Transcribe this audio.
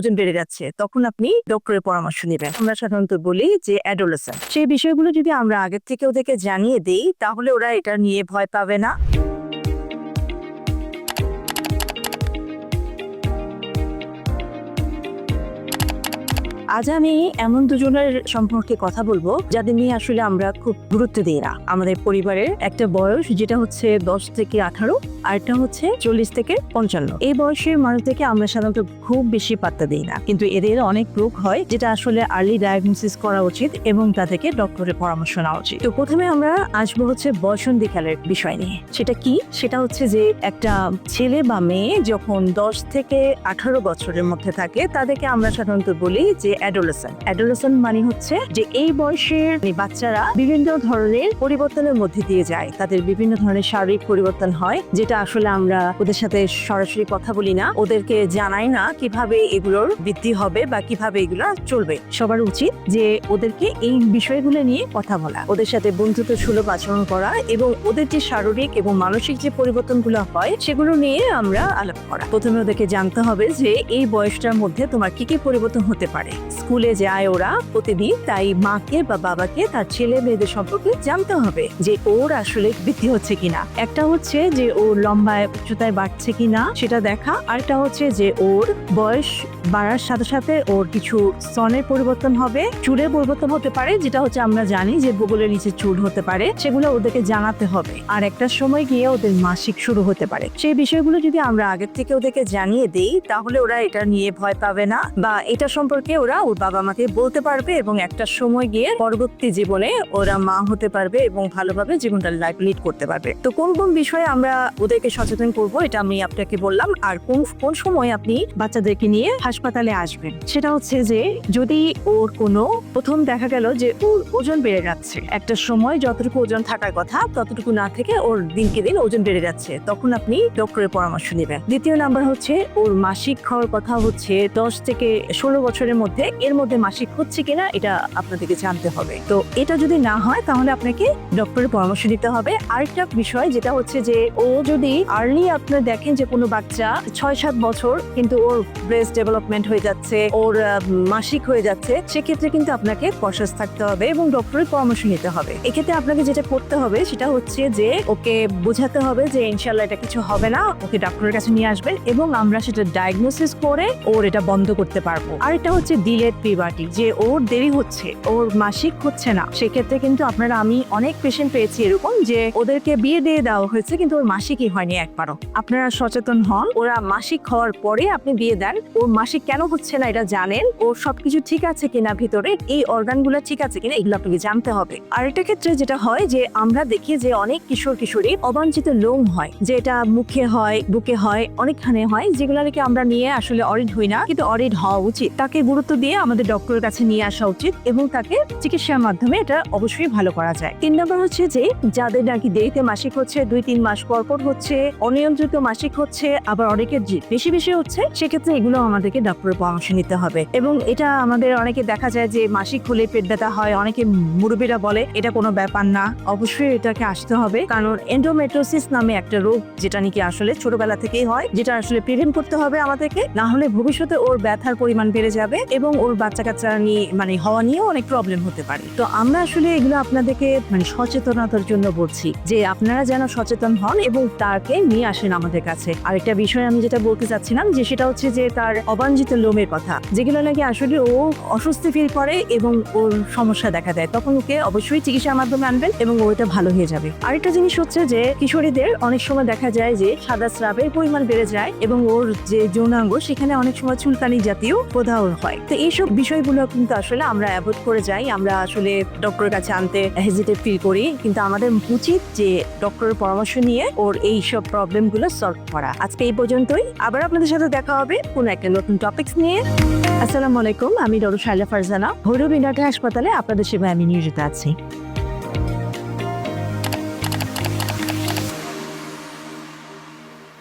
ওজন বেড়ে যাচ্ছে, তখন আপনি ডক্টরের পরামর্শ নেবেন। আমরা সাধারণত বলি যে অ্যাডোলেসেন্ট। সেই বিষয়গুলো যদি আমরা আগের থেকে ওদেরকে জানিয়ে দিই, তাহলে ওরা এটা নিয়ে ভয় পাবে না। আজ আমি এমন দুজনের সম্পর্কে কথা বলব যাদের নিয়ে আসলে আমরা খুব গুরুত্ব দিই না। আমাদের পরিবারের একটা বয়স যেটা হচ্ছে দশ থেকে আঠারো আর একটা হচ্ছে চল্লিশ থেকে পঞ্চান্ন। এই বয়সের মানুষদেরকে আমরা সাধারণত খুব বেশি পাত্তা দিই না। কিন্তু এদের অনেক রোগ হয় যেটা আসলে আর্লি ডায়াগনোসিস করা উচিত এবং তাদেরকে ডক্টরের পরামর্শ নেওয়া উচিত। তো প্রথমে আমরা আসব হচ্ছে বয়সন্ধি খেলার বিষয় নিয়ে। সেটা কি? সেটা হচ্ছে যে একটা ছেলে বা মেয়ে যখন দশ থেকে আঠারো বছরের মধ্যে থাকে, তাদেরকে আমরা সাধারণত বলি যে অ্যাডোলেসেন্ট অ্যাডোলেসেন্ট মানে হচ্ছে যে এই বয়সের বাচ্চারা বিভিন্ন ধরনের পরিবর্তনের মধ্যে দিয়ে যায়। তাদের বিভিন্ন ধরনের শারীরিক পরিবর্তন হয়, যেটা আসলে আমরা ওদের সাথে সরাসরি কথা বলি না। ওদেরকে জানাই না কীভাবে এগুলোর বৃদ্ধি হবে বা কীভাবে এগুলো চলবে। সবার উচিত যে ওদেরকে এই বিষয়গুলো নিয়ে কথা বলা, ওদের সাথে বন্ধুত্ব সুলভ আচরণ করা এবং ওদের যে শারীরিক এবং মানসিক যে পরিবর্তনগুলো হয়, সেগুলো নিয়ে আমরা আলাপ করা। প্রথমে ওদেরকে জানতে হবে যে এই বয়সটার মধ্যে তোমার কি কি পরিবর্তন হতে পারে। স্কুলে যায় ওরা প্রতিদিন, তাই মাকে বা বাবাকে, তার ছেলে মেয়েদের সম্পর্কে জানতে হবে যে ওর আসলে বৃদ্ধি হচ্ছে কিনা। একটা হচ্ছে যে ওর লম্বায় উচ্চতায় বাড়ছে কিনা, সেটা দেখা। আরেকটা হচ্ছে যে ওর বয়স বাড়ার সাথে সাথে ওর কিছু স্তনের পরিবর্তন হবে, চুলের পরিবর্তন হতে পারে, যেটা হচ্ছে আমরা জানি যে বগলের নিচে চুল হতে পারে, সেগুলো ওদেরকে জানাতে হবে। আর একটা সময় গিয়ে ওদের মাসিক শুরু হতে পারে। সেই বিষয়গুলো যদি আমরা আগের থেকে ওদেরকে জানিয়ে দিই, তাহলে ওরা এটা নিয়ে ভয় পাবে না বা এটা সম্পর্কে ওরা ওর বাবা মাকে বলতে পারবে এবং একটা সময় গিয়ে পরবর্তী জীবনে ওরা মা হতে পারবে এবং ভালোভাবে জীবনটা লাইফ লিড করতে পারবে। তো কোন কোন বিষয়ে আমরা ওদেরকে সচেতন করব, এটা আমি আপনাকে বললাম। আর কোন কোন সময় আপনি বাচ্চাদেরকে নিয়ে হাসপাতালে আসবেন। সেটা হচ্ছে যে, যদি ওর কোনো, প্রথম দেখা গেল যে, ওর ওজন বেড়ে যাচ্ছে, একটা সময় যতটুকু ওজন থাকার কথা, ততটুকু না থেকে ওর দিনকে দিন ওজন বেড়ে যাচ্ছে, তখন আপনি ডক্টরের পরামর্শ নেবেন। দ্বিতীয় নাম্বার হচ্ছে, ওর মাসিক খাওয়ার কথা হচ্ছে দশ থেকে ষোলো বছরের মধ্যে, এর মধ্যে মাসিক হচ্ছে কিনা, এটা আপনাদেরকে জানতে হবে। তো এটা যদি না হয়, তাহলে আপনাকে ডক্টরের পরামর্শ নিতে হবে। আরেকটা বিষয়, যেটা হচ্ছে যে, ও যদি আর্লি আপনার দেখেন যে, কোনো বাচ্চা ছয় সাত বছর, কিন্তু ওর ব্রেস্ট ডেভেলপমেন্ট হয়ে যাচ্ছে, ওর মাসিক হয়ে যাচ্ছে, সেক্ষেত্রে কিন্তু আপনাকে কশাস থাকতে হবে এবং ডক্টরের পরামর্শ নিতে হবে। এক্ষেত্রে আপনাকে যেটা করতে হবে সেটা হচ্ছে যে, ওকে বোঝাতে হবে যে ইনশাল্লাহ এটা কিছু হবে না, ওকে ডক্টরের কাছে নিয়ে আসবেন এবং আমরা সেটা ডায়াগনোসিস করে ওর এটা বন্ধ করতে পারব। আর এটা হচ্ছে ডিলেট পিবাটি যে ওর দেরি হচ্ছে, ওর মাসিক হচ্ছে না। সেক্ষেত্রে কিন্তু আপনারা, আমি অনেক পেশেন্ট পেয়েছি এরকম যে, ওদেরকে বিয়ে দিয়ে দেওয়া হয়েছে কিন্তু ওর মাসিকই হয়নি একবারও। আপনারা সচেতন হন, ওরা মাসিক হওয়ার পরে আপনি বিয়ে দেন, ওর মাসিক কেন হচ্ছে না এটা জানেন? ওর সবকিছু ঠিক আছে কিনা ভিতরে? এই অর্গানগুলো ঠিক আছে কিনা এগুলো আপনাকে জানতে হবে। আর একটা ক্ষেত্রে যেটা হয় যে, আমরা দেখি যে অনেক কিশোর কিশোরী অবাঞ্ছিত লোম হয়, যে এটা মুখে হয়, বুকে হয়, অনেকখানে হয়, যেগুলো নাকি আমরা নিয়ে আসলে অরিড হই না, কিন্তু অরিড হওয়া উচিত। তাকে গুরুত্ব দিয়ে আমাদের ডক্টরের কাছে নিয়ে আসা উচিত এবং তাকে চিকিৎসার মাধ্যমে এটা অবশ্যই ভালো করা যায়। তিন নম্বর হচ্ছে যে, যাদের নাকি দেরিতে মাসিক হচ্ছে, দুই তিন মাস পর পর হচ্ছে, অনিয়ন্ত্রিত মাসিক হচ্ছে, আবার অনেকের বেশি বেশি হচ্ছে, সেক্ষেত্রে এগুলো আমাদেরকে ডক্টরের পরামর্শ নিতে হবে। এবং এটা আমাদের অনেকে দেখা যায় যে মাসিক হলে পেট ব্যথা হয়, অনেকে মুরব্বীরা বলে এটা কোনো ব্যাপার না, অবশ্যই এটাকে আসতে হবে। কারণ এন্ডোমেট্রোসিস নামে একটা রোগ যেটা নাকি আসলে ছোটবেলা থেকেই হয়, যেটা আসলে প্রিভেন্ট করতে হবে আমাদেরকে। না হলে ভবিষ্যতে ওর ব্যথার পরিমাণ বেড়ে যাবে এবং ওর বাচ্চা কাচ্চা নিয়ে মানে হওয়া নিয়েও অনেক প্রবলেম হতে পারে। তো আমরা আসলে এগুলো আপনাদেরকে মানে সচেতনতার জন্য বলছি যে আপনারা যেন সচেতন হন এবং তাকে নিয়ে আসেন আমাদের কাছে। আরেকটা বিষয় আমি যেটা বলতে চাচ্ছিলাম যে সেটা হচ্ছে যে তার অবাঞ্ছিত লোমের কথা, যেগুলো নাকি আসলে ও অস্বস্তি ফিল করে এবং ওর সমস্যা দেখা দেয়। তখন ওকে অবশ্যই চিকিৎসার মাধ্যমে আনবেন এবং ও এটা ভালো হয়ে যাবে। আরেকটা জিনিস হচ্ছে যে, কিশোরীদের অনেক সময় দেখা যায় যে, সাদা স্রাবের পরিমাণ বেড়ে যায় এবং ওর যে যৌনাঙ্গ, সেখানে অনেক সময় চুলকানি জাতীয় প্রদাহ হয়। তো এইসব বিষয়গুলো কিন্তু আসলে আমরা অ্যাভয়েড করে যাই। আমরা আসলে ডক্টরের কাছে আনতে হেজিটেট ফিল করি। কিন্তু আমাদের উচিত যে ডক্টরের পরামর্শ নিয়ে ওর এই সব প্রবলেমগুলো সলভ করা। আজকে এই পর্যন্তই। আবার আপনাদের সাথে দেখা হবে। কোন একটা নতুন টপিকস নিয়ে। আসসালামু আলাইকুম, আমি ডক্টর শাইলা ফারজানা ভৈরব ইন্ডাটা হাসপাতালে আপনাদের সেবায় আমি নিয়োজিত আছি।